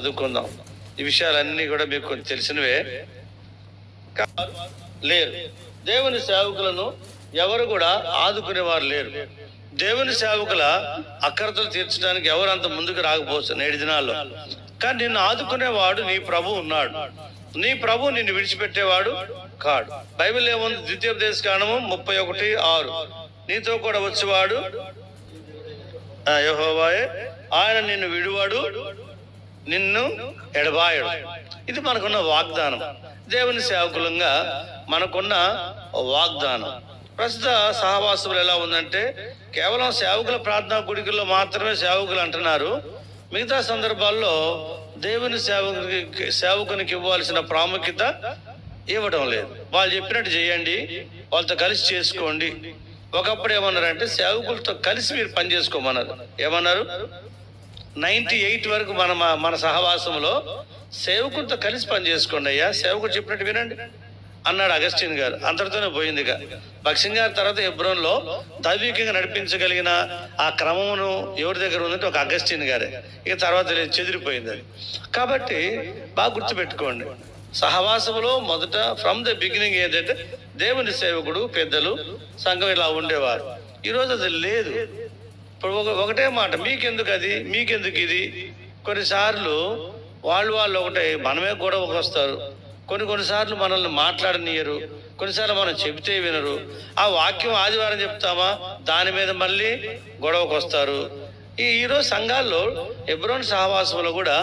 చదువుకుందాం. ఈ విషయాలన్నీ కూడా మీకు కొంచెం తెలిసినవే. కా- లేరు. దేవుని సేవకులను ఎవరు కూడా ఆదుకునేవారు లేరు. దేవుని సేవకుల అక్కరతలు తీర్చడానికి ఎవరు అంత ముందుకు రాకపోవచ్చు నేటి దినాల్లో. కానీ నిన్ను ఆదుకునేవాడు నీ ప్రభు ఉన్నాడు. నీ ప్రభు నిన్ను విడిచిపెట్టేవాడు కాడు. బైబిల్ ఏముంది? ద్వితీయోపదేశ కాండము ముప్పై ఒకటి ఆరు. నీతో కూడా వచ్చేవాడు యహోవాయే. ఆయన నిన్ను విడువాడు నిన్ను ఎడబాయడు. ఇది మనకున్న వాగ్దానం. దేవుని సేవకులంగా మనకున్న వాగ్దానం. ప్రస్తుత సహవాసములు ఎలా ఉందంటే కేవలం సేవకుల ప్రార్థనా గుడికల్లో మాత్రమే సేవకులు అంటున్నారు. మిగతా సందర్భాల్లో దేవుని సేవకునికి సేవకునికి ఇవ్వాల్సిన ప్రాముఖ్యత ఇవ్వడం లేదు. వాళ్ళు చెప్పినట్టు చేయండి వాళ్ళతో కలిసి చేసుకోండి. ఒకప్పుడు ఏమన్నారంటే సేవకులతో కలిసి మీరు పని చేసుకోమన్నారు. ఏమన్నారు? నైన్టీ ఎయిట్ వరకు మన మన సహవాసంలో సేవకుడితో కలిసి పని చేసుకోండి అయ్యా. సేవకుడు చెప్పినట్టు వినండి. అన్నాడు అగస్టిన్ గారు. అంతటితోనే పోయింది ఇక. భక్సింగ్ గారి తర్వాత ఎబ్రోన్లో దైవికంగా నడిపించగలిగిన ఆ క్రమమును ఎవరి దగ్గర ఉందంటే ఒక అగస్టిన్ గారే. ఇక తర్వాత చెదిరిపోయింది అది. కాబట్టి బాగా గుర్తుపెట్టుకోండి. సహవాసములో మొదట ఫ్రమ్ ద బిగినింగ్ ఏంటంటే దేవుని సేవకుడు పెద్దలు సంఘం ఇలా ఉండేవారు. ఈరోజు అది లేదు. ఇప్పుడు ఒకటే మాట మీకెందుకు అది మీకెందుకు ఇది? కొన్నిసార్లు వాళ్ళు వాళ్ళు ఒకటే మనమే గొడవకు వస్తారు కొన్ని కొన్నిసార్లు మనల్ని మాట్లాడనీయరు. కొన్నిసార్లు మనం చెబితే వినరు. ఆ వాక్యం ఆదివారం చెప్తామా? దాని మీద మళ్ళీ గొడవకు వస్తారు ఈ ఈరోజు సంఘాల్లో ఎబ్రోన్ సహవాసంలో కూడా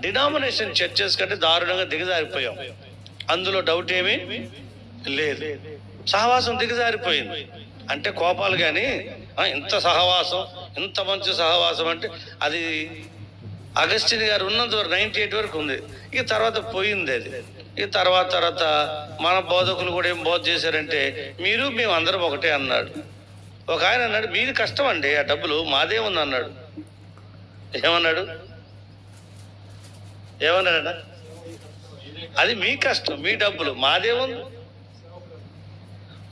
డినామినేషన్ చర్చెస్ కంటే దారుణంగా దిగజారిపోయాం. అందులో డౌట్ ఏమీ లేదు. సహవాసం దిగజారిపోయింది. అంటే కోపాలు కానీ ఇంత సహవాసం ఎంత మంచి సహవాసం అంటే అది అగస్టిన్ గారు ఉన్నంత వరకు నైన్టీ ఎయిట్ వరకు ఉంది. ఇక తర్వాత పోయింది అది. ఇక తర్వాత తర్వాత మన బోధకులు కూడా ఏం బోధ చేశారంటే మీరు మేము అందరం ఒకటే అన్నాడు. ఒక ఆయన అన్నాడు మీది కష్టం అండి ఆ డబ్బులు మాదే ఉంది అన్నాడు. ఏమన్నాడు? ఏమన్నాడట అది మీ కష్టం మీ డబ్బులు మాదే ఉంది.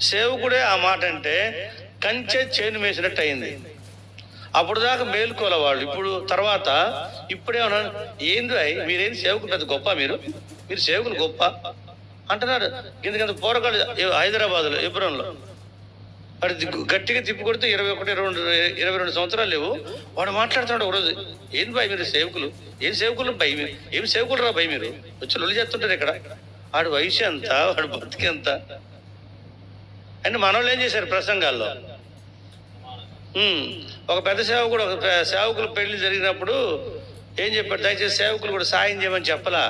సేవకుడే ఆ మాట అంటే కంచె చేను వేసినట్టు అయింది. అప్పుడు దాకా మేలుకోలే వాళ్ళు ఇప్పుడు తర్వాత ఇప్పుడేమన్నా ఏంది అయి మీరేం సేవకులు పెద్ద గొప్ప మీరు? మీరు సేవకులు గొప్ప? అంటున్నారు. ఎందుకంత పోరగాడు హైదరాబాద్లో ఇబ్రంలో వాడు గట్టిగా తిప్పి కొడితే ఇరవై ఒకటి ఇరవై రెండు ఇరవై రెండు సంవత్సరాలు లేవు. వాడు మాట్లాడుతున్నాడు ఒకరోజు ఏంది భయ మీరు సేవకులు? ఏం సేవకులు భయ మీరు ఏం సేవకులు రా భయ మీరు? వచ్చి లొల్లి చేస్తుంటారు ఇక్కడ. వాడు వయసు ఎంత? వాడు బతికి ఎంత? అంటే మనోళ్ళు ఏం చేశారు ప్రసంగాల్లో? ఒక పెద్ద సేవకుడు ఒక సేవకులు పెళ్ళి జరిగినప్పుడు ఏం చెప్పాడు? దయచేసి సేవకులు కూడా సాయం చేయమని చెప్పలా.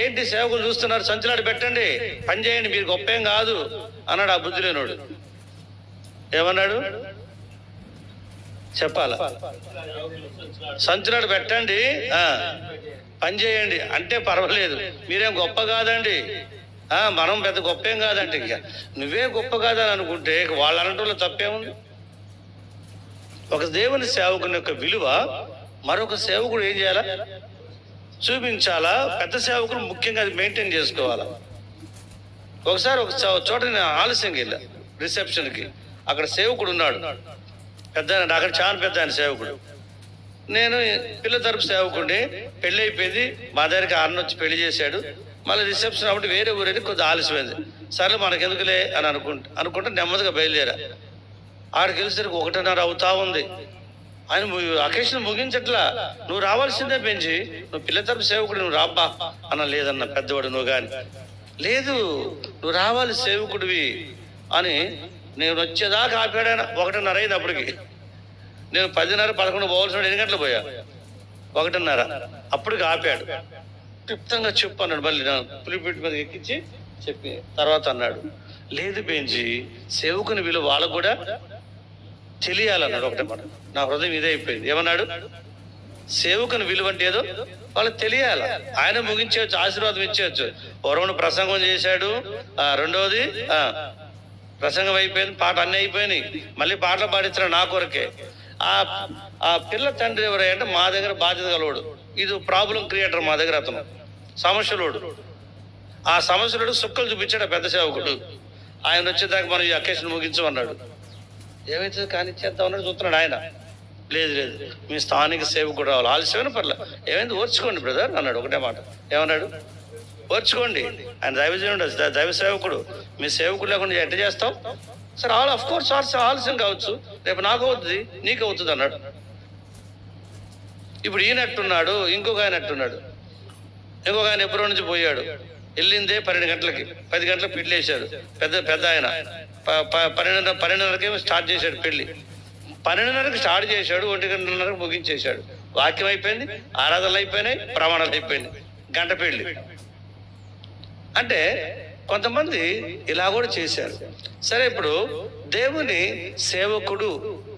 ఏంటి సేవకులు చూస్తున్నారు? సంచులాడు పెట్టండి. పని చేయండి మీరు గొప్ప ఏం కాదు అన్నాడు ఆ బుద్ధి లేనోడు. ఏమన్నాడు? చెప్పాల? సంచులాడు పెట్టండి. పని చేయండి. అంటే పర్వాలేదు. మీరేం గొప్ప కాదండి. మనం పెద్ద గొప్ప ఏం కాదంటే ఇక నువ్వే గొప్ప కాదని అనుకుంటే వాళ్ళు అనటంలో తప్పేముంది? ఒక దేవుని సేవకుని యొక్క విలువ మరొక సేవకుడు ఏం చేయాలా? చూపించాలా? పెద్ద సేవకుడు ముఖ్యంగా అది మెయింటైన్ చేసుకోవాలా? ఒకసారి ఒక చోట నేను ఆలస్యంగా వెళ్ళా రిసెప్షన్కి అక్కడ సేవకుడు ఉన్నాడు. పెద్ద అక్కడ చాలా పెద్ద ఆయన సేవకుడు. నేను పిల్ల తరపు సేవకుడిని పెళ్ళి అయిపోయింది మా దగ్గరికి ఆరున వచ్చి పెళ్ళి చేశాడు. మళ్ళీ రిసెప్షన్ అప్పుడు వేరే ఊరేది కొద్దిగా ఆలస్యమైంది. సరే మనకెందుకులే అని అనుకుంటా అనుకుంటే నెమ్మదిగా బయలుదేరా. ఆడికి వెళ్ళేసరికి ఒకటిన్నర అవుతా ఉంది. ఆయన అకేషన్ ముగించట్లా. నువ్వు రావాల్సిందే పెంచి నువ్వు పిల్ల తరపు సేవకుడు నువ్వు రాబ్బా. అన్న లేదన్న పెద్దవాడు నువ్వు కానీ లేదు నువ్వు రావాలి సేవకుడివి అని నేను వచ్చేదాకా ఆపాడాను ఒకటిన్నర అయింది అప్పటికి. నేను పదిన్నర పదకొండు పోవాల్సిన ఎన్ని గంటలు పోయా? ఒకటిన్నర. అప్పటికి ఆపాడు. క్లుప్తంగా చెప్పు అన్నాడు మళ్ళీ నా పులిపిట్టి మీద ఎక్కించి చెప్పి తర్వాత అన్నాడు. లేదు బెంచి సేవకుని విలువ వాళ్ళకు కూడా తెలియాలన్నాడు ఒకటే మాట. నా హృదయం ఇదే అయిపోయింది. ఏమన్నాడు? సేవకుని విలువ అంటే ఏదో వాళ్ళకి తెలియాలి. ఆయన ముగించవచ్చు ఆశీర్వాదం ఇచ్చేయచ్చు. వరుణ్ ప్రసంగం చేశాడు. ఆ, రెండవది ఆ, ప్రసంగం అయిపోయింది పాట అన్నీ అయిపోయినాయి. మళ్ళీ పాటలు పాడించిన నా కొరకే. ఆ ఆ పిల్ల తండ్రి ఎవరు అంటే మా దగ్గర బాధ్యత గలవాడు. ఇది ప్రాబ్లం క్రియేటర్ మా దగ్గర అతను. సమస్యలోడు. ఆ సమస్యలోడు సుక్కలు చూపించాడు పెద్ద సేవకుడు. ఆయన వచ్చేదాకా మనం ఈ అకేషన్ ముగించమన్నాడు. ఏమైతే కానిచ్చేద్దాం అన్నట్టు చూస్తున్నాడు ఆయన. లేదు లేదు. మీ స్థానిక సేవకుడు రావాలి. ఆలస్యమైన పర్లే. ఏమైంది? ఓర్చుకోండి బ్రదర్ అన్నాడు ఒకటే మాట. ఏమన్నాడు? ఓర్చుకోండి. ఆయన దైవజనుడు దైవ సేవకుడు. మీ సేవకుడు లేకుండా ఎట్ట చేస్తాం సరే ఆల్ ఆఫ్ కోర్స్ ఆల్స్ ఆలస్యం కావచ్చు. రేపు నాకు అవుతుంది నీకు అవుతుంది అన్నాడు. ఇప్పుడు ఈయనట్టున్నాడు ఇంకొక ఆయన అట్టున్నాడు ఇంకొక ఆయన ఎప్పుడో నుంచి పోయాడు. వెళ్ళిందే పన్నెండు గంటలకి. పది గంటలకు పెళ్ళి వేశాడు. పెద్ద పెద్ద ఆయన. పన్నెండున్నర పన్నెండున్నరకేమో స్టార్ట్ చేశాడు పెళ్ళి పన్నెండున్నరకు స్టార్ట్ చేశాడు ఒంటి గంటన్నరకు ముగించేశాడు. వాక్యం అయిపోయింది ఆరాధనలు అయిపోయినాయి ప్రమాణాలు అయిపోయినాయి. గంట పెళ్ళి అంటే కొంతమంది ఇలా కూడా చేశారు. సరే ఇప్పుడు దేవుని సేవకుడు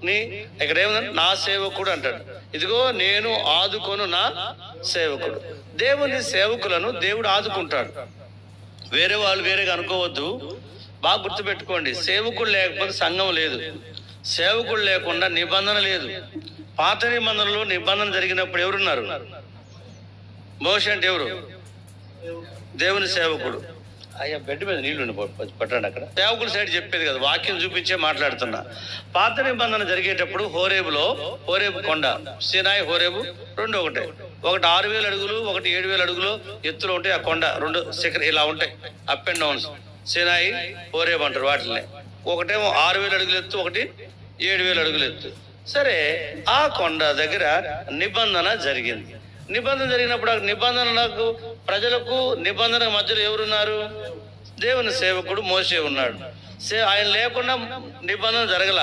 ని ఇక్కడ ఏముందంటే నా సేవకుడు అంటాడు. ఇదిగో నేను ఆదుకొను నా సేవకుడు. దేవుని సేవకులను దేవుడు ఆదుకుంటాడు. వేరే వాళ్ళు వేరేగా అనుకోవద్దు. బాగా గుర్తుపెట్టుకోండి. సేవకుడు లేకపోతే సంఘం లేదు. సేవకుడు లేకుండా నిబంధన లేదు. పాత నిబంధనలో నిబంధన జరిగినప్పుడు ఎవరున్నారు? మోష అంటే ఎవరు? దేవుని సేవకుడు. అయ్యా బెడ్ మీద నీళ్ళు పట్టండి అక్కడ. సేవకుడు సైడ్ చెప్పేది కదా వాక్యం చూపించే మాట్లాడుతున్నా. పాత నిబంధన జరిగేటప్పుడు హోరేబులో హోరేబు కొండ సినాయి హోరేబు రెండు ఒకటే. ఒకటి ఆరు వేల అడుగులు ఒకటి ఏడు వేల అడుగులు ఎత్తులో ఉంటాయి ఆ కొండ. రెండు శిఖర ఇలా ఉంటాయి. Up and downs. Sinai Horeb అంటారు వాటిని ఒకటేమో ఆరు వేలు అడుగులు ఎత్తు ఒకటి ఏడు వేలు అడుగులు ఎత్తు. సరే ఆ కొండ దగ్గర నిబంధన జరిగింది. నిబంధన జరిగినప్పుడు ఆ నిబంధనలకు ప్రజలకు నిబంధన మధ్యలో ఎవరున్నారు? దేవుని సేవకుడు మోసే ఉన్నాడు. సే ఆయన లేకుండా నిబంధన జరగల.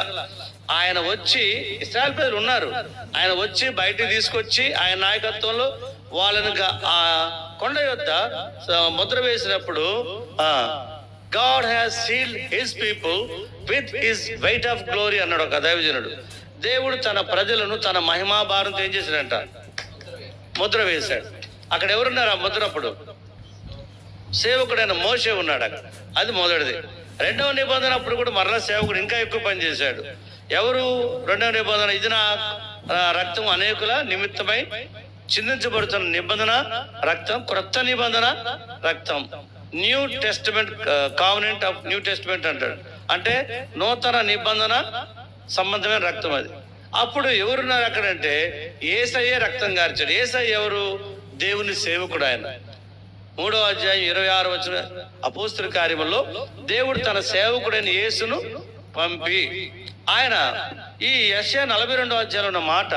ఆయన వచ్చి ఇస్రాయల్ ప్రజలు ఉన్నారు. ఆయన వచ్చి బయటికి తీసుకొచ్చి ఆయన నాయకత్వంలో వాళ్ళని ఆ కొండ యొక్క ముద్ర వేసినప్పుడు God has sealed his people with his weight of glory అన్నాడు ఒక దైవజనుడు. దేవుడు తన ప్రజలను తన మహిమా భారంతో ఏం చేశాడంట ముద్ర వేశాడు. అక్కడ ఎవరున్నారు ఆ ముద్ర అప్పుడు సేవకుడైన మోసే ఉన్నాడు అక్కడ. అది మొదటిది. రెండవ నిబంధన అప్పుడు కూడా మరలా సేవకుడు ఇంకా ఎక్కువ పని చేశాడు. ఎవరు? రెండవ నిబంధన ఇది నా రక్తం అనేకుల నిమిత్తమై చిందించబడుతున్న నిబంధన రక్తం క్రొత్త నిబంధన రక్తం. New testament covenant of new testament అంటాడు. అంటే నూతన నిబంధన సంబంధమైన రక్తం అది. అప్పుడు ఎవరున్నారు అక్కడంటే ఏసయ్యే రక్తం గార్చాడు. ఏసయ్య ఎవరు? దేవుని సేవకుడు ఆయన. మూడో అధ్యాయం ఇరవై ఆరు వచ్చిన అపోస్తుల కార్యములో దేవుడు తన సేవకుడైన యేసును పంపి. ఆయన ఈ యశ నలభై రెండో అధ్యాయంలో ఉన్న మాట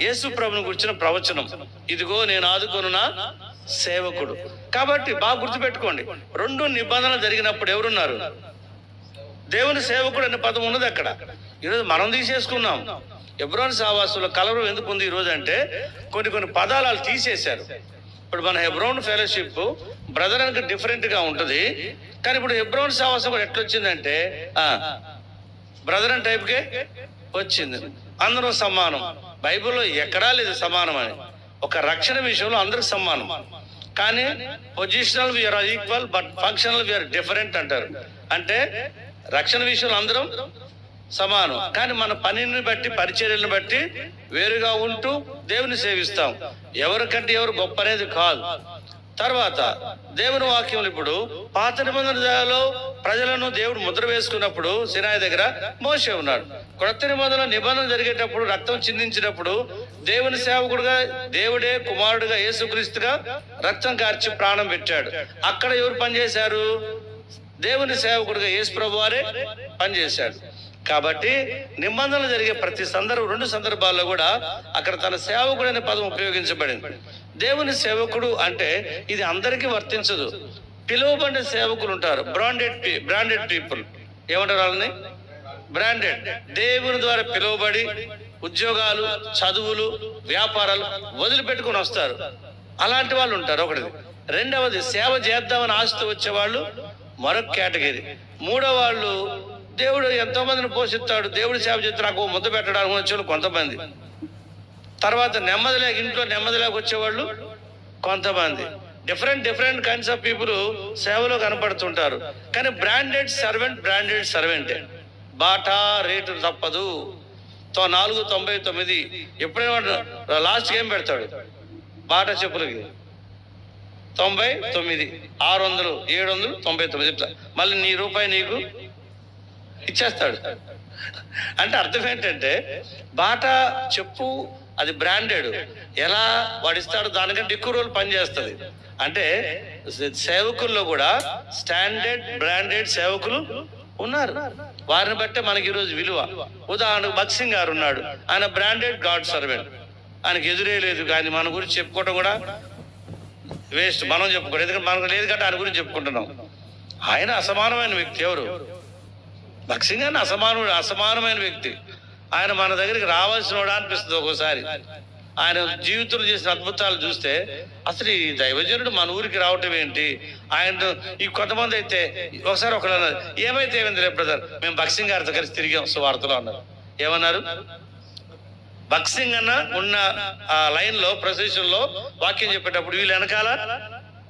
యేసు ప్రభుని గురించిన ప్రవచనం. ఇదిగో నేను ఆదుకొనున్న సేవకుడు. కాబట్టి బాగా గుర్తుపెట్టుకోండి. రెండు నిబంధనలు జరిగినప్పుడు ఎవరున్నారు? దేవుని సేవకుడు అనే పదం ఉన్నది అక్కడ. ఈరోజు మనం తీసేసుకున్నాం. ఎబ్రోన్ సావాసులో కలవరం ఎందుకు ఉంది ఈరోజు అంటే కొన్ని కొన్ని పదాలు వాళ్ళు తీసేశారు. ఇప్పుడు మన హెబ్రోన్ ఫెలోషిప్ బ్రదర్ అనేది డిఫరెంట్గా ఉంటుంది. కానీ ఇప్పుడు హెబ్రోన్ సావాసం కూడా ఎట్లా వచ్చిందంటే బ్రదర్ అని టైప్కే వచ్చింది. అందరూ సమానం. బైబిల్లో ఎక్కడా లేదు సమానం అని. ఒక రక్షణ విషయంలో అందరూ సమానం. కానీ positional we are equal but functional we are different అంటారు. అంటే రక్షణ విషయంలో అందరం సమానం. కానీ మన పనిని బట్టి పరిచర్యలను బట్టి వేరుగా ఉంటూ దేవుని సేవిస్తాం. ఎవరికంటే ఎవరు గొప్ప అనేది కాదు. తర్వాత దేవుని వాక్యములు ఇప్పుడు పాత నిబంధనలో ప్రజలను దేవుడు ముద్ర వేసుకున్నప్పుడు సినాయి దగ్గర మోసే ఉన్నాడు. క్రొత్త నిబంధన నిబంధన జరిగేటప్పుడు రక్తం చిందించినప్పుడు దేవుని సేవకుడుగా దేవుడే కుమారుడుగా యేసుక్రీస్తుగా రక్తం కార్చి ప్రాణం పెట్టాడు. అక్కడ ఎవరు పనిచేశారు? దేవుని సేవకుడుగా యేసు ప్రభు వారే పనిచేశాడు. కాబట్టి నిబంధనలు జరిగే ప్రతి సందర్భం రెండు సందర్భాల్లో కూడా అక్కడ తన సేవకుడు అనే పదం ఉపయోగించబడింది. దేవుని సేవకుడు అంటే ఇది అందరికీ వర్తించదు. పిలువబడిన సేవకులు ఉంటారు. బ్రాండెడ్ బ్రాండెడ్ పీపుల్ ఏమంటారు వాళ్ళని? బ్రాండెడ్ దేవుని ద్వారా పిలువబడి ఉద్యోగాలు చదువులు వ్యాపారాలు వదిలిపెట్టుకుని వస్తారు. అలాంటి వాళ్ళు ఉంటారు ఒకటిది రెండవది సేవ చేద్దామని ఆశతో వచ్చేవాళ్ళు మరొక కేటగిరీ. మూడో వాళ్ళు దేవుడు ఎంతో మందిని పోషిస్తాడు. దేవుడు సేవ చేస్తే నాకు ముద్ద పెట్టడానికి వచ్చేవాళ్ళు కొంతమంది. తర్వాత నెమ్మదిలేక ఇంట్లో నెమ్మదిలేక వచ్చేవాళ్ళు కొంతమంది. Different different kinds of people సేవలో కనపడుతుంటారు. కానీ బ్రాండెడ్ సర్వెంట్ బ్రాండెడ్ సర్వెంటే బాటా రేటు తప్పదు. తో నాలుగు తొంభై తొమ్మిది. ఎప్పుడైనా లాస్ట్ ఏం పెడతాడు? బాటా చెప్పులకి. తొంభై తొమ్మిది ఆరు వందలు ఏడు వందలు తొంభై తొమ్మిది ఇట్లా. మళ్ళీ నీ రూపాయి నీకు ఇచ్చేస్తాడు. అంటే అర్థం ఏంటంటే బాటా చెప్పు అది బ్రాండెడ్ ఎలా వాడిస్తాడో దానికంటే ఎక్కువ రోజులు పనిచేస్తుంది. అంటే సేవకుల్లో కూడా స్టాండర్డ్ బ్రాండెడ్ సేవకులు ఉన్నారు. వారిని బట్టే మనకి ఈరోజు విలువ. ఉదాహరణకు భక్సింగ్ గారు ఉన్నాడు. ఆయన బ్రాండెడ్ గాడ్ సర్వెంట్ ఆయనకి ఎదురే లేదు. కానీ మన గురించి చెప్పుకోవడం కూడా వేస్ట్ మనం చెప్పుకోవడం ఎందుకంటే మనకు లేదు కాబట్టి ఆయన గురించి చెప్పుకుంటున్నాం. ఆయన అసమానమైన వ్యక్తి ఎవరు? భక్సింగ్ అని అసమానుడు అసమానమైన వ్యక్తి. ఆయన మన దగ్గరికి రావాల్సిన వాడు అనిపిస్తుంది ఒక్కోసారి. ఆయన జీవితంలో చేసిన అద్భుతాలు చూస్తే అసలు ఈ దైవజనుడు మన ఊరికి రావటం ఏంటి? ఆయన ఈ కొంతమంది అయితే ఒకసారి ఒకరు అన్నారు ఏమైతే ఏమైంది రేపు బ్రదర్? మేము భక్సింగ్ గారితో కలిసి తిరిగాం సువార్తలో అన్నారు. ఏమన్నారు? భక్సింగ్ అన్న ఉన్న ఆ లైన్లో ప్రొసెషన్లో వాక్యం చెప్పేటప్పుడు వీళ్ళు వెనకాల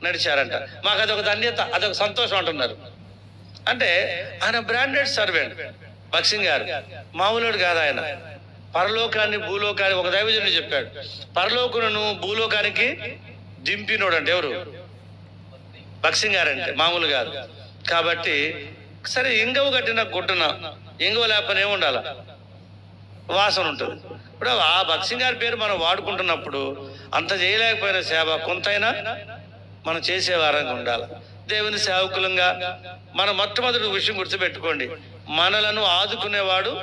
నడిచారంట. మాకు అదొక ధన్యత అదొక సంతోషం అంటున్నారు. అంటే ఆయన బ్రాండెడ్ సర్వెంట్. భక్సింగ్ గారు మామూలుడు కాదు ఆయన. పరలోకాన్ని భూలోకాన్ని ఒక దైవజనుడు చెప్పాడు. పరలోకులను భూలోకానికి దింపినోడు అంటే ఎవరు? భక్సింగ్ గారు అంటే మామూలు కాదు. కాబట్టి సరే ఇంగవ కట్టిన గుడ్డున ఇంగవ లేకపోతే ఏముండాల? వాసన ఉంటుంది. ఇప్పుడు ఆ భక్సింగ్ గారి పేరు మనం వాడుకుంటున్నప్పుడు అంత చేయలేకపోయిన సేవ కొంతైనా మనం చేసే వారంగా ఉండాలి? దేవుని సేవకులంగా మన మొట్టమొదటి విషయం గుర్తుపెట్టుకోండి. మనలను ఆదుకునేవాడు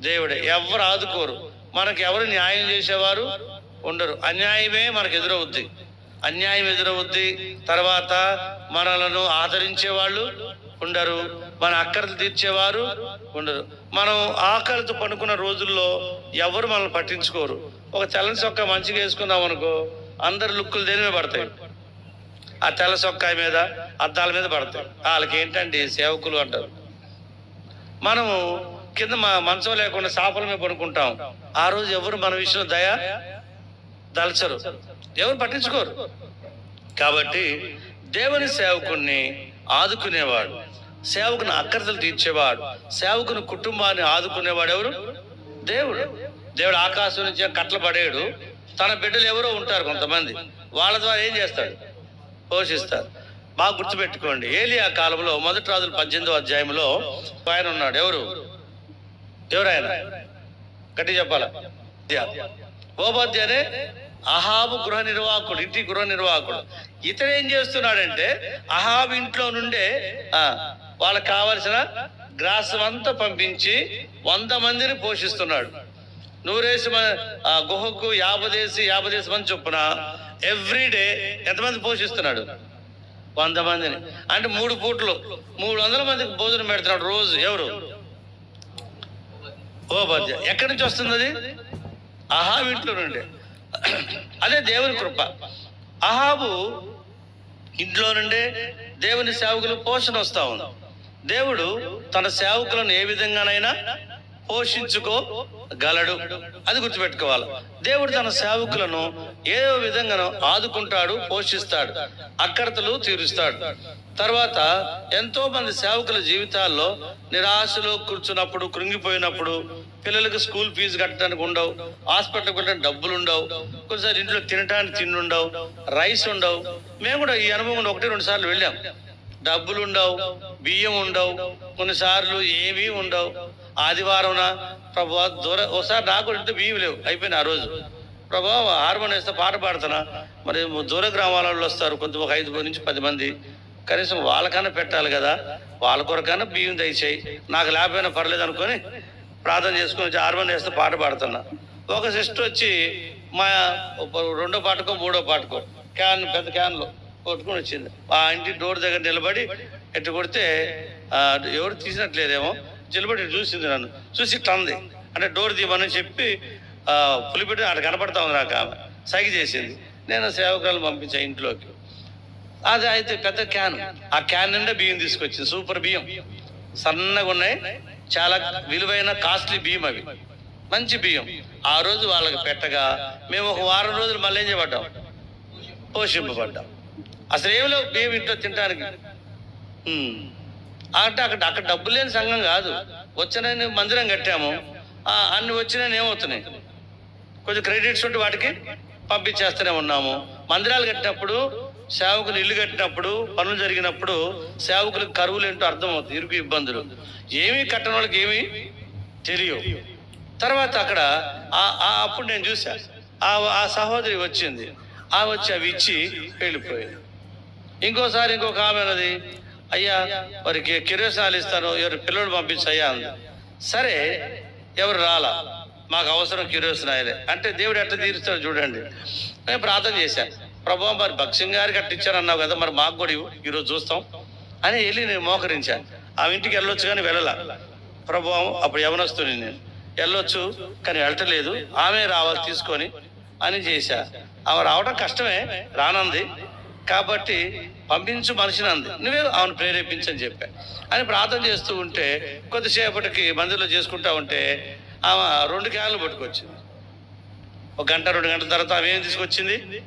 దేవుడే. ఎవరు ఆదుకోరు? మనకు ఎవరు న్యాయం చేసేవారు? ఉండరు. అన్యాయమే మనకు ఎదురవుద్ది. అన్యాయం ఎదురవుద్ది. తర్వాత మనలను ఆదరించే వాళ్ళు ఉండరు. మన అక్కర్లు తీర్చేవారు ఉండరు. మనం ఆకలితో పడుకున్న రోజుల్లో ఎవరు మనల్ని పట్టించుకోరు. ఒక తెల్లని చొక్క మంచిగా వేసుకుందాం అనుకో అందరు లుక్కులు దేని మీద పడతాయి? ఆ తెల్ల చొక్కాయ మీద అద్దాల మీద పడతాయి. వాళ్ళకి ఏంటండి సేవకులు అంటారు. మనము కింద మా మంచం లేకుండా సాపల మీద పడుకుంటాం. ఆ రోజు ఎవరు మన విషయంలో దయ దలచరు. ఎవరు పట్టించుకోరు. కాబట్టి దేవుని సేవకుణ్ణి ఆదుకునేవాడు. సేవకుని అక్కర్తలు తీర్చేవాడు. సేవకుని కుటుంబాన్ని ఆదుకునేవాడు ఎవరు? దేవుడు. దేవుడు ఆకాశం నుంచి కట్టలు పడేడు తన బిడ్డలు ఎవరో ఉంటారు కొంతమంది. వాళ్ళ ద్వారా ఏం చేస్తాడు? పోషిస్తారు. బాగా గుర్తుపెట్టుకోండి. ఏలియా కాలంలో మొదటి రాజులు పద్దెనిమిదో అధ్యాయంలో ఆయన ఉన్నాడు. ఎవరు? ఎవరు ఆయన గట్టి చెప్పాల ఓబద్యనే అహాబు గృహ నిర్వాహకుడు ఇంటి గృహ నిర్వాహకుడు. ఇతడు ఏం చేస్తున్నాడంటే అహాబు ఇంట్లో నుండే వాళ్ళకి కావలసిన గ్రాసం అంతా పంపించి వంద మందిని పోషిస్తున్నాడు. నూరేసి మ- యాభై గుహకు యాభదేసి యాభదేసి అని చొప్పున ఎవ్రీ డే ఎంతమంది పోషిస్తున్నాడు? వంద మందిని. అంటే మూడు పూట్లు. మూడు వందల మందికి భోజనం పెడుతున్నాడు రోజు. ఎవరు? ఓ బద్య ఎక్కడి నుంచి వస్తుంది అది అహాబు ఇంట్లో నుండి. అదే దేవుని కృప. అహాబు ఇంట్లో నుండే దేవుని సేవకులు పోషణ వస్తా ఉంది. దేవుడు తన సేవకులను ఏ విధంగానైనా పోషించుకోగలడు అది గుర్తుపెట్టుకోవాలి. దేవుడు తన సేవకులను ఏదో విధంగానో ఆదుకుంటాడు పోషిస్తాడు అక్కడతలు తీరుస్తాడు. తర్వాత ఎంతో మంది సేవకుల జీవితాల్లో నిరాశలో కూర్చున్నప్పుడు కృంగిపోయినప్పుడు పిల్లలకు స్కూల్ ఫీజు కట్టడానికి ఉండవు హాస్పిటల్కి వెళ్ళడానికి డబ్బులు ఉండవు కొన్నిసారి ఇంట్లో తినడానికి తిండి ఉండవు రైస్ ఉండవు. మేము కూడా ఈ అనుభవం ఒకటి రెండు సార్లు వెళ్ళాం. డబ్బులు ఉండవు బియ్యం ఉండవు కొన్నిసార్లు ఏమీ ఉండవు. ఆదివారం ప్రభు దూర ఒకసారి నాకు కూడా బియ్యం లేవు. అయిపోయినా ఆ రోజు. ప్రభా హార్మోన్ వేస్తే పాట పాడుతున్నా. మరి దూర గ్రామాల వాళ్ళు వస్తారు కొంత ఒక ఐదు నుంచి పది మంది. కనీసం వాళ్ళకన్నా పెట్టాలి కదా. వాళ్ళ కొరకన్నా బియ్యం దయచేయి. నాకు లేకపోయినా పర్లేదు అనుకొని ప్రార్థన చేసుకుని వచ్చి హార్మోన్ వేస్తే పాట పాడుతున్నా. ఒక సిస్టర్ వచ్చి మా రెండో పాటకో మూడో పాటకో క్యాన్ పెద్ద క్యాన్లో కొట్టుకొని వచ్చింది. ఆ ఇంటి డోర్ దగ్గర నిలబడి ఎట్టు కొడితే ఎవరు తీసినట్లేదేమో. నిలబడి చూసింది నన్ను. చూసి తంది అంటే డోర్ తీయమని చెప్పి పులిపెట్టి అక్కడ కనపడతా ఉంది నాకు ఆమె. సైగ చేసింది. నేను సేవకురాలు పంపించా ఇంట్లోకి. అది అయితే పెద్ద క్యాన్. ఆ క్యాన్ నిండా బియ్యం తీసుకొచ్చింది. సూపర్ బియ్యం. సన్నగా ఉన్నాయి. చాలా విలువైన కాస్ట్లీ బియ్యం అవి. మంచి బియ్యం. ఆ రోజు వాళ్ళకి పెట్టగా మేము ఒక వారం రోజులు మళ్ళీ ఏం చేయబడ్డాం? పోషింపబడ్డాం. అసలు ఏమిలో బియ్యం ఇంట్లో తినడానికి అంటే అక్కడ అక్కడ డబ్బులు లేని సంఘం కాదు. వచ్చిన మందిరం కట్టాము. అన్ని వచ్చినా ఏమవుతున్నాయి? కొంచెం క్రెడిట్స్ ఉంటే వాటికి పంపించేస్తూనే ఉన్నాము. మందిరాలు కట్టినప్పుడు సేవకులు ఇల్లు కట్టినప్పుడు పనులు జరిగినప్పుడు సేవకులకు కరువులు ఏంటో అర్థమవుతుంది. ఇరుకు ఇబ్బందులు. ఏమీ కట్టని వాళ్ళకి ఏమీ తెలియవు. తర్వాత అక్కడ ఆ- ఆ అప్పుడు నేను చూసా ఆ ఆ సహోదరి వచ్చింది. ఆ వచ్చి అవి ఇచ్చి వెళ్ళిపోయింది. ఇంకోసారి ఇంకొక ఆమె అన్నది అయ్యా వారికి కిరోసాలు ఇస్తాను ఎవరు పిల్లలు పంపించయ్యా అంది. సరే ఎవరు రాలా? మాకు అవసరం కిరోసినాయలే అంటే దేవుడు ఎట్లా తీరుస్తాడు చూడండి. నేను ప్రార్థన చేశాను ప్రభు మరి భక్సింగ్ గారికి అట్లా అన్నావు కదా మరి మాకు కూడా ఈరోజు చూస్తాం అని వెళ్ళి నేను మోకరించాను ఆ ఇంటికి వెళ్ళొచ్చు కానీ వెళ్ళలా. ప్రభావం అప్పుడు యవనస్తుని నేను. వెళ్ళొచ్చు కానీ వెళ్ళటలేదు. ఆమె రావాలి తీసుకొని అని చేశా. ఆమె రావడం కష్టమే రానంది. కాబట్టి పంపించు మనిషిని అంది. నువ్వే ఆమెను ప్రేరేపించని చెప్పా. అని ప్రార్థన చేస్తూ ఉంటే కొద్దిసేపటికి మందిలో చేసుకుంటా ఉంటే ఆమె రెండు క్యాన్లు పట్టుకొచ్చింది. ఒక గంట రెండు గంటల తర్వాత ఆమె ఏం తీసుకొచ్చింది?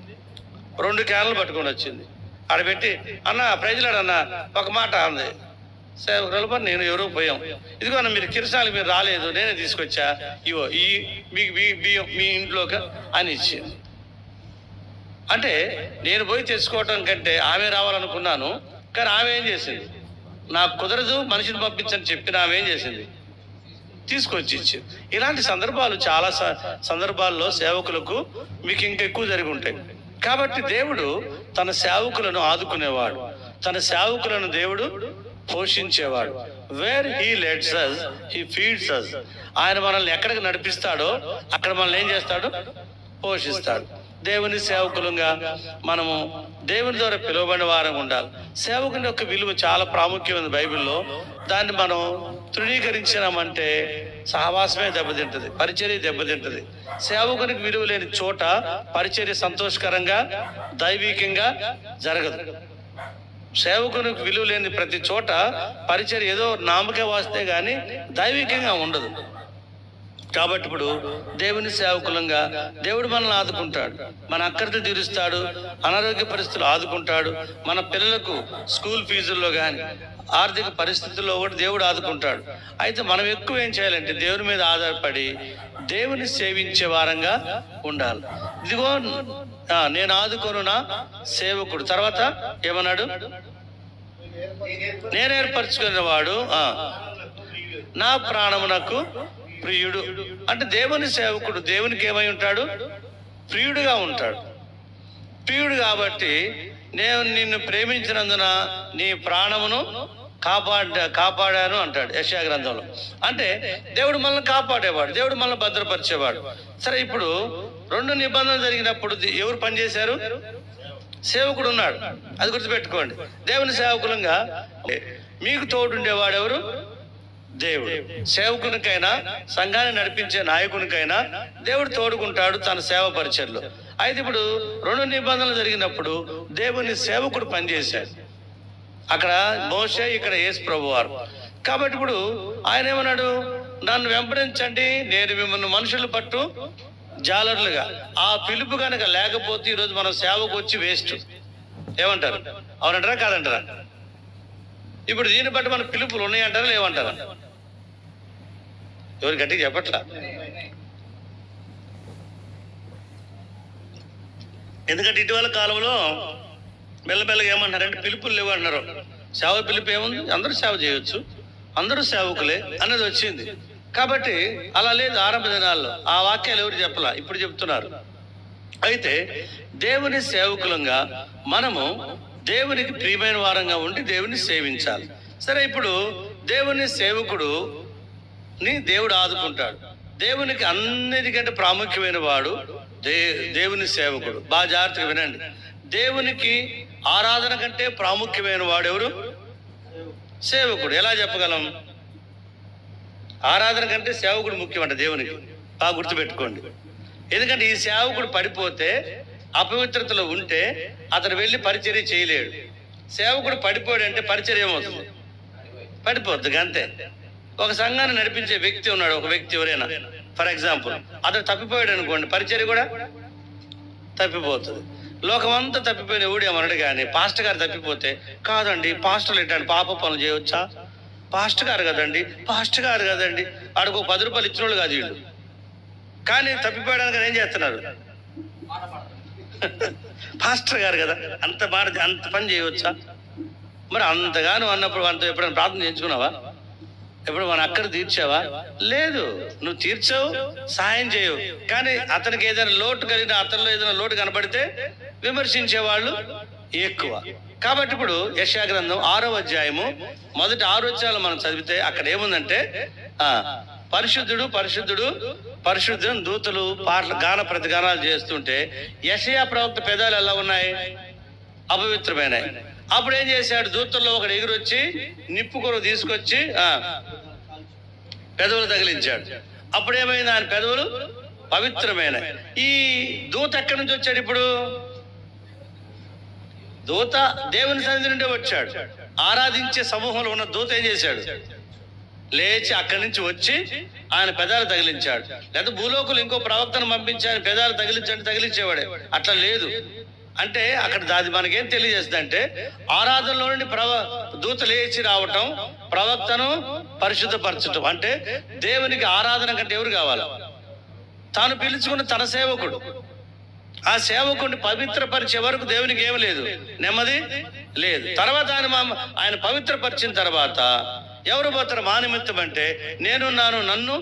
రెండు క్యాన్లు పట్టుకొని వచ్చింది. ఆడ పెట్టి అన్న ప్రజలాడు అన్న ఒక మాట అంది. సేవకులు నేను ఎవరో పోయాం. ఇదిగో అన్న మీరు కిరసాలు మీరు రాలేదు నేనే తీసుకొచ్చా. ఇవో ఈ మీ బియ్యం మీ ఇంట్లోకి అని ఇచ్చింది. అంటే నేను పోయి తెచ్చుకోవటం కంటే ఆమె రావాలనుకున్నాను కానీ ఆమె ఏం చేసింది? నాకు కుదరదు మనిషిని పంపించని చెప్పిన ఆమె ఏం చేసింది? తీసుకొచ్చి ఇచ్చింది. ఇలాంటి సందర్భాలు చాలా స- సందర్భాల్లో సేవకులకు మీకు ఇంకెక్కువ జరిగి ఉంటాయి. కాబట్టి దేవుడు తన సేవకులను ఆదుకునేవాడు. తన సేవకులను దేవుడు పోషించేవాడు. Where he leads us he feeds us ఆయన మనల్ని ఎక్కడికి నడిపిస్తాడో అక్కడ మనల్ని ఏం చేస్తాడు? పోషిస్తాడు. దేవుని సేవకులుగా మనము దేవుని ద్వారా పిలువబడిన వారం ఉండాలి. సేవకుని యొక్క విలువ చాలా ప్రాముఖ్యమైన బైబిల్లో. దాన్ని మనం తృణీకరించినామంటే సహవాసమే దెబ్బతింటది పరిచర్య దెబ్బతింటది. సేవకునికి విలువ లేని చోట పరిచర్య సంతోషకరంగా దైవికంగా జరగదు. సేవకునికి విలువ లేని ప్రతి చోట పరిచర్య ఏదో నామకే వాస్తే కానీ దైవికంగా ఉండదు. కాబట్టి ఇప్పుడు దేవుని సేవకులంగా దేవుడు మనల్ని ఆదుకుంటాడు. మన అక్కర్లు తీరుస్తాడు అనారోగ్య పరిస్థితులు ఆదుకుంటాడు మన పిల్లలకు స్కూల్ ఫీజుల్లో కానీ ఆర్థిక పరిస్థితుల్లో కూడా దేవుడు ఆదుకుంటాడు. అయితే మనం ఎక్కువ ఏం చేయాలంటే దేవుని మీద ఆధారపడి దేవుని సేవించే వారంగా ఉండాలి. ఇదిగో నేను ఆదుకోను నా సేవకుడు. తర్వాత ఏమన్నాడు? నేను ఏర్పరచుకున్న వాడు నా ప్రాణమునకు ప్రియుడు. అంటే దేవుని సేవకుడు దేవునికి ఏమై ఉంటాడు? ప్రియుడుగా ఉంటాడు. ప్రియుడు కాబట్టి నేను నిన్ను ప్రేమించినందున నీ ప్రాణమును కాపాడ కాపాడాను అంటాడు యశా గ్రంథంలో. అంటే దేవుడు మనల్ని కాపాడేవాడు దేవుడు మనల్ని భద్రపరిచేవాడు. సరే ఇప్పుడు రెండు నిబంధనలు జరిగినప్పుడు ఎవరు పనిచేశారు సేవకుడు ఉన్నాడు. అది గుర్తుపెట్టుకోండి. దేవుని సేవకులంగా మీకు తోడుండేవాడు ఎవరు? దేవుడు. సేవకునికైనా సంఘాన్ని నడిపించే నాయకునికైనా దేవుడు తోడుకుంటాడు తన సేవ పరిచయలో అయితే ఇప్పుడు రెండు నిబంధనలు జరిగినప్పుడు దేవుని సేవకుడు పనిచేశాడు. అక్కడ మోసే ఇక్కడ యేసు ప్రభు వారు కాబట్టి ఇప్పుడు ఆయన ఏమన్నాడు? నన్ను వెంబడించండి నేను మిమ్మల్ని మనుషులు పట్టు జాలర్లుగా. ఆ పిలుపు కనుక లేకపోతే ఈరోజు మనం సేవకు వచ్చి వేస్ట్. ఏమంటారు? అవునంటారా? కాదంటారా? ఇప్పుడు దీన్ని బట్టి మన పిలుపులు ఉన్నాయంటారా లేవంటారా? ఎవరు గట్టిగా చెప్పట్లా? ఎందుకంటే ఇటీవల కాలంలో మెల్లమెల్లగా ఏమంటున్నారంటే పిలుపులు లేవు అంటున్నారు సేవ పిలుపు ఏముంది? అందరూ సేవ చేయొచ్చు. అందరూ సేవకులే అన్నది వచ్చింది. కాబట్టి అలా లేదు ఆరంభ దినాల్లో. ఆ వాక్యాలు ఎవరు చెప్పలా? ఇప్పుడు చెప్తున్నారు. అయితే దేవుని సేవకులంగా మనము దేవునికి ప్రియమైన వారంగా ఉండి దేవుని సేవించాలి. సరే ఇప్పుడు దేవుని సేవకుడు ని దేవుడు ఆదుకుంటాడు. దేవునికి అన్నిటికంటే ప్రాముఖ్యమైన వాడు దే దేవుని సేవకుడు. బాగా జాగ్రత్తగా వినండి. దేవునికి ఆరాధన కంటే ప్రాముఖ్యమైన వాడు ఎవరు? సేవకుడు. ఎలా చెప్పగలం? ఆరాధన కంటే సేవకుడు ముఖ్యమంట దేవునికి. బాగా గుర్తుపెట్టుకోండి. ఎందుకంటే ఈ సేవకుడు పడిపోతే అపవిత్రతలో ఉంటే అతను వెళ్ళి పరిచర్య చేయలేడు. సేవకుడు పడిపోయాడు అంటే పరిచర్య ఏమవుతుంది? పడిపోద్ది అంతే. ఒక సంఘాన్ని నడిపించే వ్యక్తి ఉన్నాడు ఒక వ్యక్తి ఎవరైనా. ఫర్ ఎగ్జాంపుల్ అతను తప్పిపోయాడు అనుకోండి పరిచర్య కూడా తప్పిపోతుంది. లోకమంతా తప్పిపోయిన ఊడేమన్నాడు కానీ పాస్టర్ గారు తప్పిపోతే కాదండి పాస్టర్లు ఇట్టాను పాప పనులు చేయవచ్చా పాస్ట్ గారు కదండి పాస్ట్ గారు కదండి ఆడకు ఒక పది రూపాయలు ఇచ్చిన వాళ్ళు కాదు వీళ్ళు. కానీ తప్పిపోయడానికి ఏం చేస్తున్నారు? పాస్టర్ గారు కదా అంత మాట అంత పని చేయవచ్చా మరి అంతగాను అన్నప్పుడు అంత ఎప్పుడైనా ప్రార్థన చేయించుకున్నావా? ఎప్పుడు మన అక్కడ తీర్చావా? లేదు. నువ్వు తీర్చావు సహాయం చేయవు. కానీ అతనికి ఏదైనా లోటు కలిగిన అతనిలో ఏదైనా లోటు కనబడితే విమర్శించే వాళ్ళు ఎక్కువ. కాబట్టి ఇప్పుడు యశా గ్రంథం ఆరో అధ్యాయము మొదటి ఆరు అధ్యాయాలు మనం చదివితే అక్కడ ఏముందంటే ఆ పరిశుద్ధుడు పరిశుద్ధుడు పరిశుద్ధుడు దూతలు పాటలు గాన ప్రతిగానాలు చేస్తుంటే యశయా ప్రవక్త పెదాలు ఎలా ఉన్నాయి? అపవిత్రమైనవి అప్పుడు ఏం చేశాడు? దూతల్లో ఒకడు ఎగురొచ్చి నిప్పు తీసుకొచ్చి ఆ పెదవులు తగిలించాడు. అప్పుడు ఏమైంది ఆయన పెదవులు పవిత్రమైన ఈ దూత ఎక్కడి నుంచి వచ్చాడు ఇప్పుడు? దూత దేవుని సన్నిధి నుండే వచ్చాడు. ఆరాధించే సమూహంలో ఉన్న దూత ఏం చేశాడు? లేచి అక్కడి నుంచి వచ్చి ఆయన పెదాలు తగిలించాడు. లేదా భూలోకులు ఇంకో ప్రవక్తను పంపించి ఆయన పెదాలు తగిలించండి తగిలించేవాడే. అట్లా లేదు. అంటే అక్కడ దాది మనకేం తెలియజేస్తుంది అంటే ఆరాధనలో నుండి ప్రవ దూత లేచి రావటం ప్రవక్తను పరిశుద్ధపరచటం. అంటే దేవునికి ఆరాధన కంటే ఎవరు కావాలి? తాను పిలుచుకున్న తన సేవకుడు. ఆ సేవకుడిని పవిత్రపరిచే వరకు దేవునికి ఏమి లేదు? నెమ్మది లేదు. తర్వాత ఆయన ఆయన పవిత్రపరిచిన తర్వాత ఎవరు పోతారు? మా నిమిత్తం అంటే నేనున్నాను నన్ను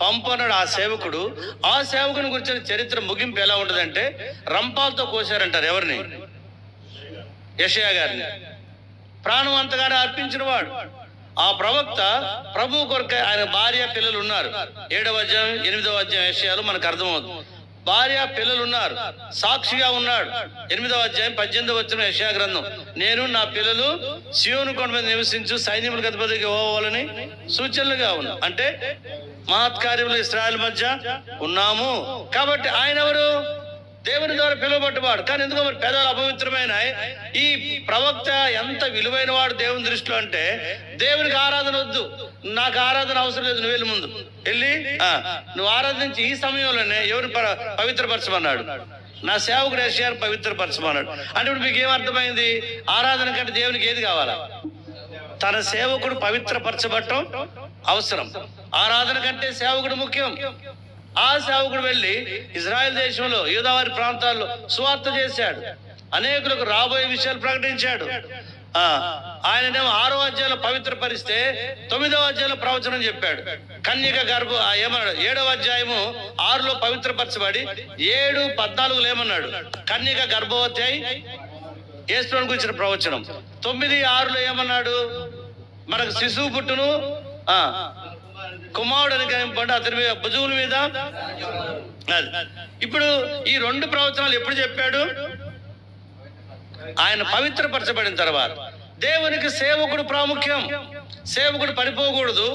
పంపనడు ఆ సేవకుడు. ఆ సేవకుని గురించిన చరిత్ర ముగింపు ఎలా ఉంటుందంటే రంపాలతో కోసారంటారు ఎవరిని? యషయా గారిని. ప్రాణం అంతగానే అర్పించిన వాడు. ఆ ప్రవక్త ప్రభు కొరక ఆయన భార్య పిల్లలు ఉన్నారు. ఏడవ అధ్యాయం ఎనిమిదవ అధ్యాయం విషయాలు మనకు అర్థమవుతుంది. భార్య పిల్లలు ఉన్నారు సాక్షిగా ఉన్నాడు. ఎనిమిదవ అధ్యాయం పద్దెనిమిదవ వచ్చిన యశా గ్రంథం. నేను నా పిల్లలు శివుని కొండ మీద నివసించు సైన్యముల అధిపతికి పోవాలని సూచనలుగా ఉన్నా. అంటే మహత్కార్యములు ఇస్రాయల్ మధ్య ఉన్నాము. కాబట్టి ఆయన ఎవరు? దేవుని ద్వారా పిలువబడ్డవాడు. కానీ ఎందుకో మరి పేదలు అపవిత్రమైన ఈ ప్రవక్త ఎంత విలువైన వాడు దేవుని దృష్టిలో అంటే దేవునికి ఆరాధన వద్దు. నాకు ఆరాధన అవసరం లేదు. నువ్వు వెళ్ళి ముందు. వెళ్ళి నువ్వు ఆరాధించి ఈ సమయంలోనే ఎవరు ప- పవిత్రపరచమన్నాడు? నా సేవకుడు ఎస్ఆర్ పవిత్రపరచమన్నాడు. అంటే ఇప్పుడు మీకు ఏమర్థమైంది ఆరాధన కంటే దేవునికి ఏది కావాలా? తన సేవకుడు పవిత్రపరచబట్టం అవసరం. ఆరాధన కంటే సేవకుడు ముఖ్యం. ఆ సేవకుడు వెళ్ళి ఇజ్రాయెల్ దేశంలో యూదావారి ప్రాంతాల్లో సువార్త చేశాడు. అనేకులకు రాబోయే విషయాలు ప్రకటించాడు. ఆయననేమో ఆరో అధ్యాయంలో పవిత్రపరిస్తే తొమ్మిదవ అధ్యాయంలో ప్రవచనం చెప్పాడు. కన్యక గర్భ ఏమన్నాడు? ఏడవ అధ్యాయము ఆరులో పవిత్రపరచబడి ఏడు పద్నాలుగులో ఏమన్నాడు? కన్యక గర్భవతి అయి గురించిన ప్రవచనం. తొమ్మిది ఆరులో ఏమన్నాడు? మనకు శిశువు పుట్టును కుమారుడు కనిపండి అతని మీద భుజముల మీద? అది. ఇప్పుడు ఈ రెండు ప్రవచనాలు ఎప్పుడు చెప్పాడు? ఆయన పవిత్రపరచబడిన తర్వాత. దేవునికి సేవకుడు ప్రాముఖ్యం. సేవకుడు పడిపోకూడదు.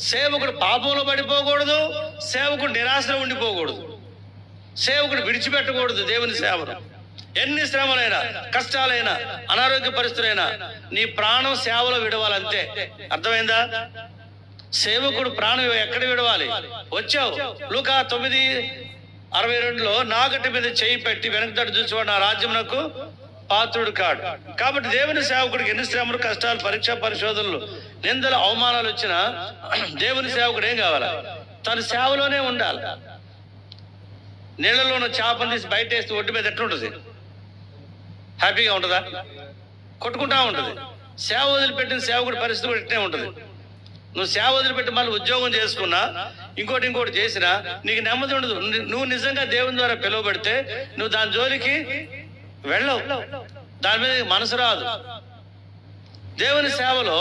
సేవకుడు పాపంలో పడిపోకూడదు. సేవకుడు నిరాశలో ఉండిపోకూడదు. సేవకుడు విడిచిపెట్టకూడదు దేవుని సేవను. ఎన్ని శ్రమలైనా కష్టాలైనా అనారోగ్య పరిస్థితులైనా నీ ప్రాణం సేవలో విడవాలంతే. అర్థమైందా? సేవకుడు ప్రాణం ఎక్కడ విడవాలి? వచ్చావు. లూకా తొమ్మిది అరవై రెండులో నాగటి మీద చేయి పెట్టి వెనకదట్టు చూసేవాడు నా రాజ్యమునకు పాత్రుడు కాడు. కాబట్టి దేవుని సేవకుడికి ఎన్ని శ్రమలు కష్టాలు పరీక్ష పరిశోధనలు నిందలు అవమానాలు వచ్చినా దేవుని సేవకుడు ఏం కావాలి? తన సేవలోనే ఉండాలి. నీళ్ళలో ఉన్న చేపను తీసి బయట వేస్తే ఒడ్డు మీద ఎట్లుంటుంది హ్యాపీగా ఉంటుందా? కొట్టుకుంటా ఉంటుంది. సేవ వదిలిపెట్టిన సేవకుడి పరిస్థితి కూడా ఇట్టే ఉంటుంది. నువ్వు సేవ వదిలిపెట్టి మళ్ళీ ఉద్యోగం చేసుకున్నా ఇంకోటి ఇంకోటి చేసినా నీకు నెమ్మది ఉండదు. నువ్వు నిజంగా దేవుని ద్వారా పిలువబడితే నువ్వు దాని జోలికి వెళ్ళవు. దాని మీద మనసు రాదు. దేవుని సేవలో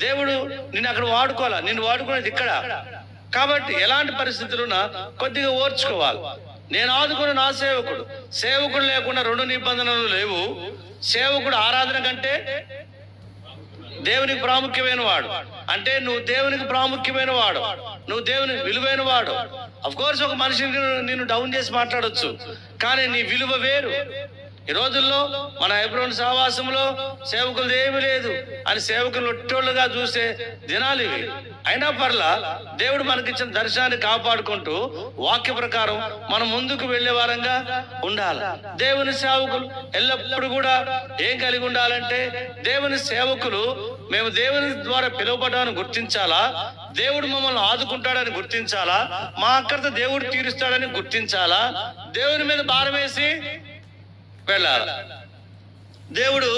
దేవుడు నిన్ను అక్కడ వాడుకోవాలా? నిన్ను వాడుకునేది ఇక్కడ. కాబట్టి ఎలాంటి పరిస్థితులున్నా కొద్దిగా ఓర్చుకోవాలి. నేను ఆదుకున్న నా సేవకుడు. సేవకుడు లేకుండా రెండు నిబంధనలు లేవు. సేవకుడు ఆరాధన కంటే దేవునికి ప్రాముఖ్యమైన వాడు. అంటే నువ్వు దేవునికి ప్రాముఖ్యమైన వాడు. నువ్వు దేవునికి విలువైన వాడు. అఫ్ కోర్స్ ఒక మనిషిని నిన్ను డౌన్ చేసి మాట్లాడొచ్చు. కానీ నీ విలువ వేరు. ఈ రోజుల్లో మన హైబ్రోన్ సహవాసంలో సేవకులు ఏమీ లేదు. అని సేవకులు ఒట్టోళ్ళుగా చూసే దినాలు ఇవి. అయినా పర్లా దేవుడు మనకిచ్చిన దర్శనాన్ని కాపాడుకుంటూ వాక్య ప్రకారం మనం ముందుకు వెళ్ళే వారంగా ఉండాలి. దేవుని సేవకులు ఎల్లప్పుడూ కూడా ఏం కలిగి ఉండాలంటే దేవుని సేవకులు మేము దేవుని ద్వారా పిలువబడ్డామని గుర్తించాలా? దేవుడు మమ్మల్ని ఆదుకుంటాడని గుర్తించాలా? మా అక్కడితో దేవుడు తీరుస్తాడని గుర్తించాలా? దేవుని మీద భారం వేసి వెళ్ళాలి. దేవుడు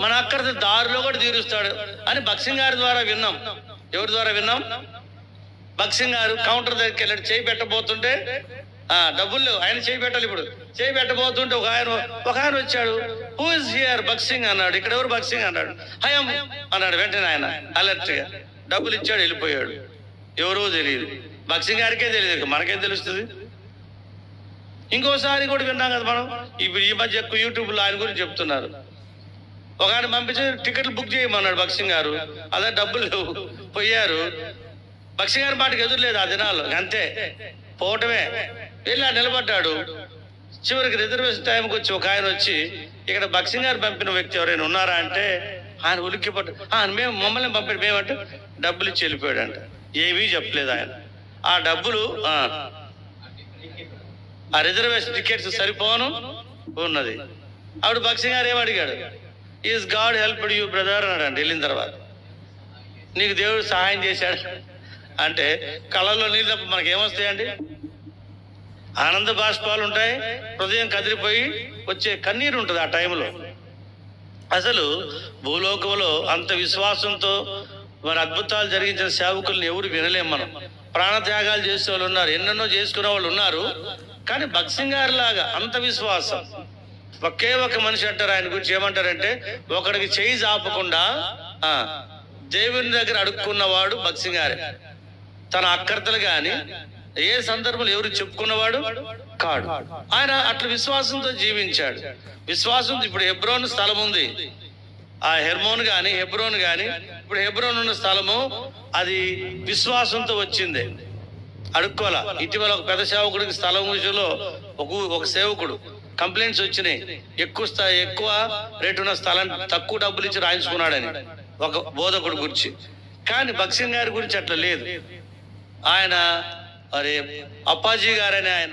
మన అక్కడ దారిలో కూడా తీరుస్తాడు అని భక్సింగ్ గారి ద్వారా విన్నాం. ఎవరి ద్వారా విన్నాం? భక్సింగ్ గారు కౌంటర్ దగ్గరికి వెళ్ళాడు చేయి పెట్టబోతుంటే ఆ డబ్బులు ఆయన చేయి పెట్టాలి ఇప్పుడు. చేయి పెట్టబోతుంటే ఒక ఆయన ఒక ఆయన వచ్చాడు. హూ ఇస్ హియర్ బక్సింగ్ అన్నాడు. ఇక్కడ ఎవరు బక్సింగ్ అన్నాడు? హయం అన్నాడు వెంటనే ఆయన అలర్ట్గా. డబ్బులు ఇచ్చాడు వెళ్ళిపోయాడు. ఎవరో తెలియదు. బక్సింగ్ గారికే తెలియదు. మనకేం తెలుస్తుంది. ఇంకోసారి కూడా విన్నాం కదా మనం? ఇప్పుడు ఈ మధ్య ఎక్కువ యూట్యూబ్లో ఆయన గురించి చెప్తున్నారు. ఒక ఆయన పంపించి టికెట్లు బుక్ చేయమన్నాడు బక్సింగ్ గారు. అదే డబ్బులు లేవు పోయారు. బక్సింగ్ గారి మాటకి ఎదురులేదు ఆ దినాల్లో. అంతే. పోవటమే. వెళ్ళి ఆ నిలబడ్డాడు. చివరికి రిజర్వేషన్ టైంకి వచ్చి ఒక ఆయన వచ్చి ఇక్కడ బక్సింగ్ గారు పంపిన వ్యక్తి ఎవరైనా ఉన్నారా అంటే ఆయన ఉలిక్కి పట్టు ఆయన మేము మమ్మల్ని పంపాడు మేమంటే డబ్బులు ఇచ్చి వెళ్ళిపోయాడు అంట ఏమీ చెప్పలేదు ఆయన. ఆ డబ్బులు ఆ, రిజర్వేషన్ టికెట్స్ సరిపోను? ఉన్నది. ఆవిడ బక్సింగ్ గారు ఏమడిగాడు అడిగాడు? Is God help you brother అన్నాడు అండి వెళ్ళిన తర్వాత. నీకు దేవుడు సహాయం చేశాడు. అంటే కళ్ళల్లో నీళ్ళు తప్ప మనకి ఏమొస్తాయండి ఆనంద బాష్పాలు ఉంటాయి హృదయం కదిలిపోయి వచ్చే కన్నీరు ఉంటుంది ఆ టైంలో. అసలు భూలోకంలో అంత విశ్వాసంతో మరి అద్భుతాలు జరిగించిన సేవకుల్ని ఎవరు వినలేం మనం. ప్రాణత్యాగాలు చేసే వాళ్ళు ఉన్నారు ఎన్నెన్నో చేసుకునే వాళ్ళు ఉన్నారు. కానీ భక్సింగ్ లాగా అంత విశ్వాసం. ఒకే ఒక మనిషి అంటారు ఆయన గురించి ఏమంటారంటే ఒకడికి చేయి ఆపకుండా దేవుని దగ్గర అడుక్కున్నవాడు భక్సింగారే తన అక్కర్తలు గాని ఏ సందర్భంలో ఎవరు చెప్పుకున్నవాడు కాడు. ఆయన అట్లా విశ్వాసంతో జీవించాడు. విశ్వాసం ఇప్పుడు హెబ్రోన్ స్థలం ఉంది. ఆ హెర్మోన్ గాని హెబ్రోన్ గాని ఇప్పుడు హెబ్రోన్ ఉన్న స్థలము అది విశ్వాసంతో వచ్చింది. అడుక్కోవాల? ఇటీవల ఒక పెద్ద సేవకుడికి స్థలం విషయంలో ఒక ఒక సేవకుడు కంప్లైంట్స్ వచ్చినాయి. ఎక్కువ స్థాయి ఎక్కువ రేటు ఉన్న స్థలం తక్కువ డబ్బులు ఇచ్చి రాయించుకున్నాడని ఒక బోధకుడు గురించి. కానీ భక్సింగ్ గారి గురించి అట్లా లేదు. ఆయన మరి అప్పాజీ గారని ఆయన